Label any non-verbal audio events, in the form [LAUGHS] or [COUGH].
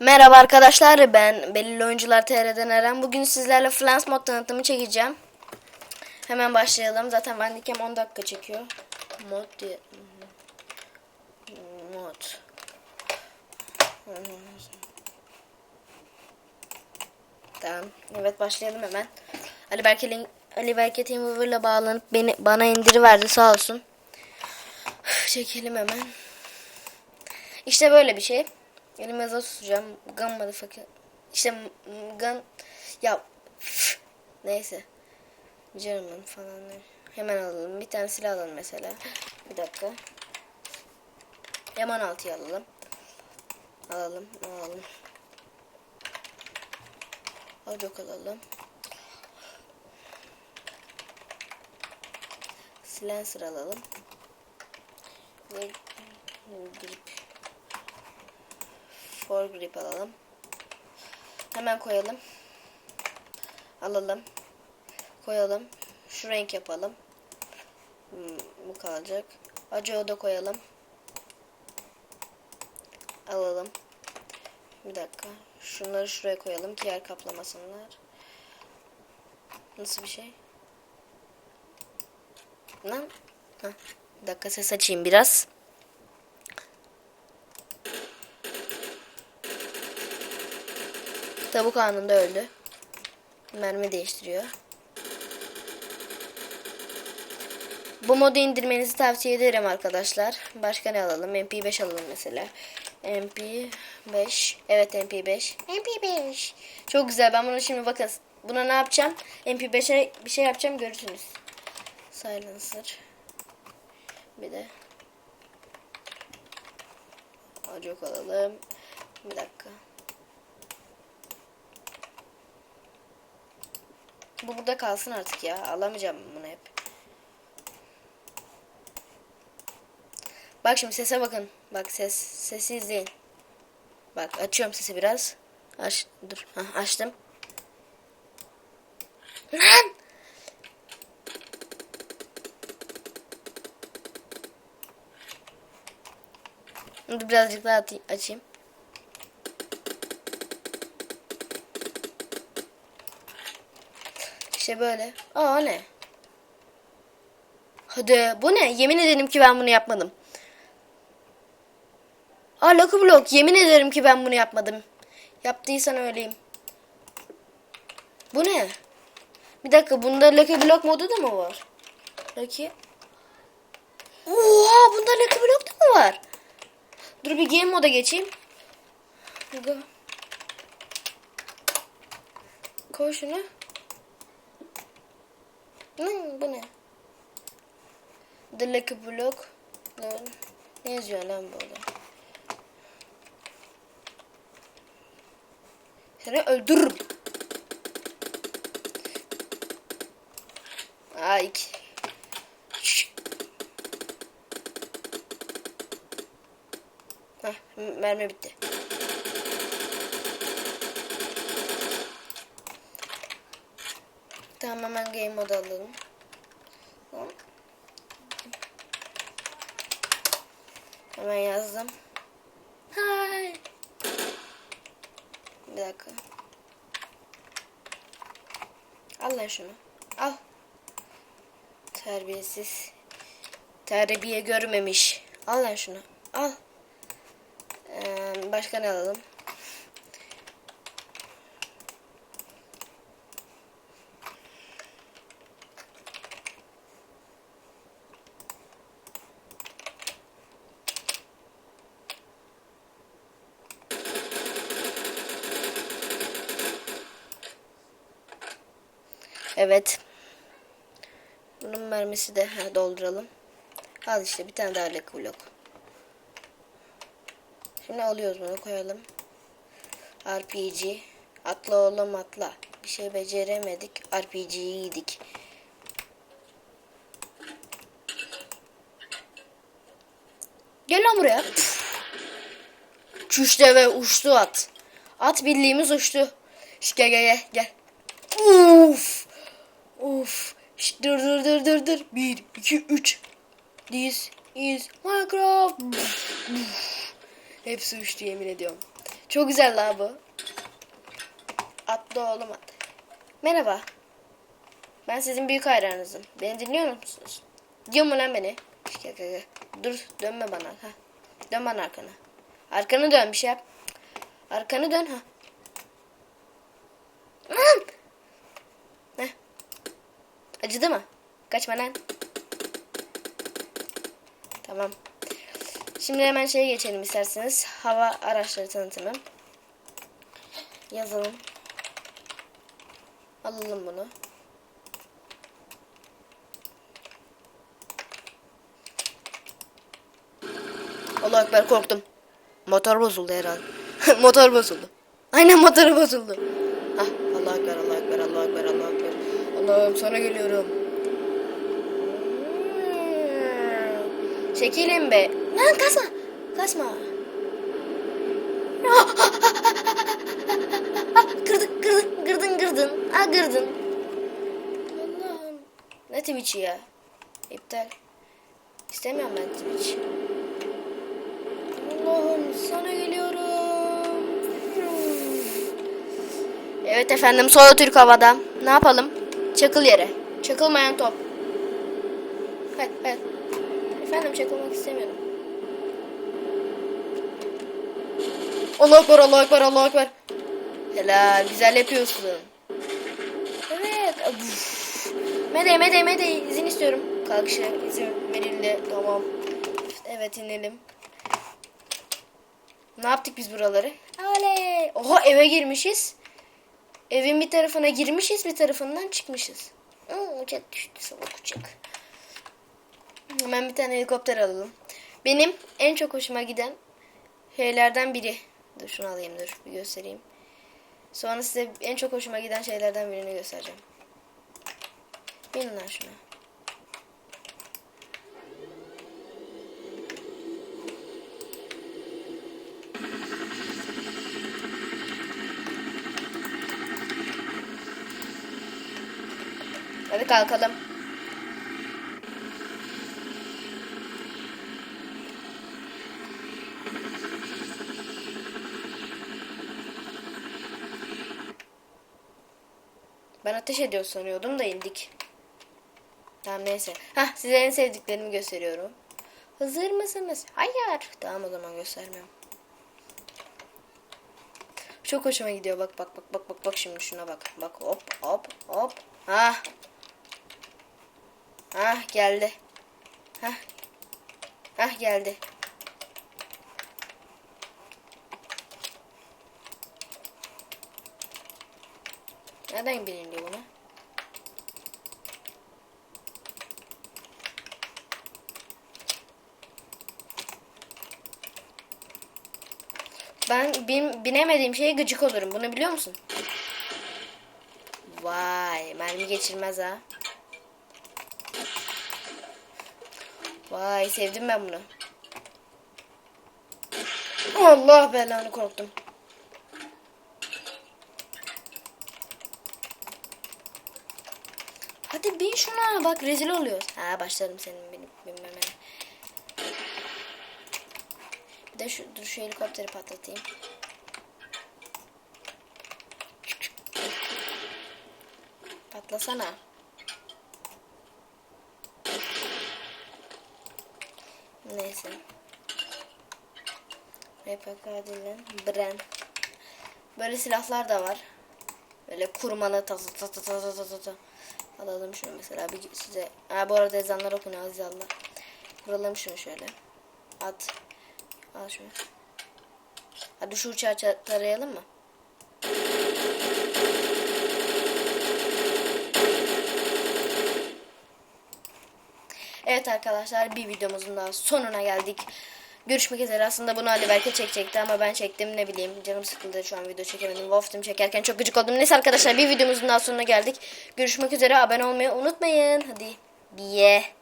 Merhaba arkadaşlar ben Belirli Oyuncular TR'den Eren. Bugün sizlerle Flans mod tanıtımı çekeceğim. Hemen başlayalım. Zaten Bandicam 10 dakika çekiyor. Mod diye. Mod. Tamam. Evet başlayalım hemen. Ali Berke Ali Berke TeamViewer'la bağlanıp beni bana indiriverdi sağ olsun. Çekelim hemen. İşte böyle bir şey. Elime yazı tutacağım. Gun motherfucker. İşte gun ya neyse. German falan. Hemen alalım. Bir tane silah alalım mesela. Bir dakika. M16'yı alalım. Alalım. Alalım. Alacak alalım. Silencer alalım. Ve grip. For grip alalım. Hemen koyalım. Alalım. Koyalım. Şu renk yapalım. Hmm, bu kalacak. Acı oda koyalım. Alalım. Bir dakika. Şunları şuraya koyalım ki yer kaplamasınlar. Nasıl bir şey? Lan. Heh. Bir dakika ses açayım biraz. Tavuk anında öldü. Mermi değiştiriyor. Bu modu indirmenizi tavsiye ederim arkadaşlar. Başka ne alalım? MP5 alalım mesela. MP5. Evet MP5. MP5. Çok güzel. Ben bunu şimdi bakın. Buna ne yapacağım? MP5'e bir şey yapacağım görürsünüz. Silencer. Bir de Acok alalım. Bir dakika. Bu burada kalsın artık ya. Alamayacağım bunu hep. Bak şimdi sese bakın. Bak ses sesi izleyin. Bak açıyorum sesi biraz. Aç dur. Hah, açtım. Lan! Birazcık daha açayım. İşte böyle. Aa ne? Hadi bu ne? Yemin ederim ki ben bunu yapmadım. Aa Lucky Block. Yemin ederim ki ben bunu yapmadım. Yaptıysan öyleyim. Bu ne? Bir dakika bunda Lucky Block modu da mı var? Lucky. Oha bunda Lucky Block da mı var? Dur bir game moda geçeyim. Go. Koy şunu. Hmm, bu ne? The Lucky. Ne, yazıyor lan burada? Seni öldürürüm. Ay. Heh, mermi bitti. Tamam hemen game mode alalım. Hemen yazdım. Hay. Bir dakika. Al lan şunu. Al. Terbiyesiz. Terbiye görmemiş. Al lan şunu. Al. Ee, başka ne alalım? Evet. Bunun mermisi de ha, dolduralım. Al işte bir tane daha lek blok. Şimdi alıyoruz bunu koyalım. RPG. Atla oğlum atla. Bir şey beceremedik. RPG'yi yedik. Gel lan buraya. Çüşte ve uçtu at. At bildiğimiz uçtu. Şş, gel gel gel. Uf. Uf. Şş, dur dur dur dur dur. Bir, iki, üç. This is Minecraft. Hepsi uçtu yemin ediyorum. Çok güzel la bu. Atlı oğlum at. Merhaba. Ben sizin büyük hayranınızım. Beni dinliyor musunuz? Diyor mu lan beni? Dur dönme bana. Ha. Dön bana arkana. Arkanı dön bir şey yap. Arkanı dön ha. Acıdı mı? Kaçma lan. Tamam. Şimdi hemen şeye geçelim isterseniz. Hava araçları tanıtımı. Yazalım. Alalım bunu. Allah ekber korktum. Motor bozuldu herhalde. [LAUGHS] motor bozuldu. Aynen motoru bozuldu. Hah Allah ekber Allah ekber Allah ekber Allah ekber. Allah'ım sana geliyorum. Hmm. Çekilin be. Lan kaçma. Kaçma. Kırdın kırdın kırdın kırdın. Ha kırdın. Allah'ım. Ne Twitch'i ya? İptal. İstemiyorum ben Twitch. Allah'ım sana geliyorum. Evet efendim Solo Türk havada. Ne yapalım? Çakıl yere. Çakılmayan top. Hayır hayır. Efendim çakılmak istemiyorum. Allah ekber Allah ekber Allah ekber. Helal güzel yapıyorsun. Evet. Uf. Medey medey medey izin istiyorum. Kalkışa izin verildi. Tamam. Evet inelim. Ne yaptık biz buraları? Oley. Oha eve girmişiz. Evin bir tarafına girmişiz bir tarafından çıkmışız. Hmm, uçak düştü salak uçak. Hemen bir tane helikopter alalım. Benim en çok hoşuma giden şeylerden biri. Dur şunu alayım dur bir göstereyim. Sonra size en çok hoşuma giden şeylerden birini göstereceğim. Binin lan şuna. Hadi kalkalım. Ben ateş ediyor sanıyordum da indik. Tamam neyse. Hah size en sevdiklerimi gösteriyorum. Hazır mısınız? Hayır. Tamam o zaman göstermiyorum. Çok hoşuma gidiyor. Bak bak bak bak bak bak şimdi şuna bak. Bak hop hop hop. Ha. Ha geldi. Ha. Ha geldi. Nereden biniliyor buna? Ben bin, binemediğim şeye gıcık olurum. Bunu biliyor musun? Vay, mermi geçirmez ha. Vay, sevdim ben bunu. Allah belanı korktum. Hadi bin şuna bak rezil oluyoruz. Ha başlarım senin benim binmeme. Bir de şu, dur şu helikopteri patlatayım. Patlasana. Neyse. MPK değil. Bren. Böyle silahlar da var. Böyle kurmalı tazı ta ta ta ta ta ta. Alalım şunu mesela bir size. Ha bu arada ezanlar okunuyor aziz Allah. Vuralım şunu şöyle. At. Al şunu. Hadi şu uçağı tarayalım mı? Evet arkadaşlar bir videomuzun daha sonuna geldik. Görüşmek üzere. Aslında bunu Ali Berke çekecekti ama ben çektim ne bileyim. Canım sıkıldı şu an video çekemedim. Wolf Team çekerken çok gıcık oldum. Neyse arkadaşlar bir videomuzun daha sonuna geldik. Görüşmek üzere. Abone olmayı unutmayın. Hadi. Biye.